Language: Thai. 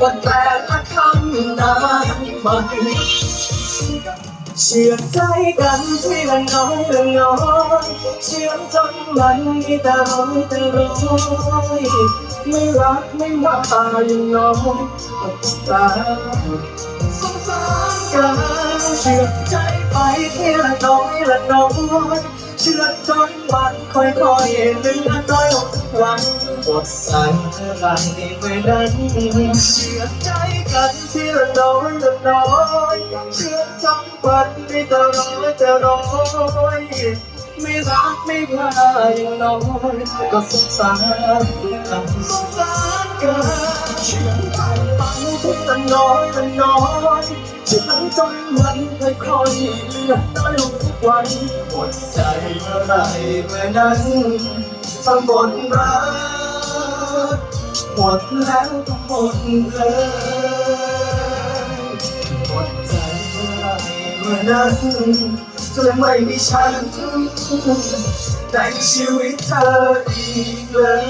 ก็แต่ละคำนั้นมันเชื่อใจกันที่ละน้อยละน้อยเชื่อจนมันมีแต่ร้อยแต่ร้อยไม่รักไม่ว่าอย่างน้อยก็ตายสงสารกันเชื่อใจไปที่ละน้อยละน้อยเชื่อจนมัน ค่อยๆเลือน้อยลงทุกวันหมดสั่งเท่าไรเมื่อนั้นเชื่อใจกันทีละน้อยละน้อยเชื่อจนวันมีแต่ร้อยแต่ร้อยไม่รักไม่ว่าอย่างน้อยก็สงสารกันสงสารกันเชื่อใจไปทีละน้อยละน้อยเชื่อ จนมันค่อยๆเลือน้อยลงทุกวันหมดใจเมื่อไรเมื่อนั้นฟังบทรักหมดแล้วก็หมดเลยหมดใจเมื่อไรเมื่อนั้นจะไม่มีฉันในชีวิตเธออีกเลย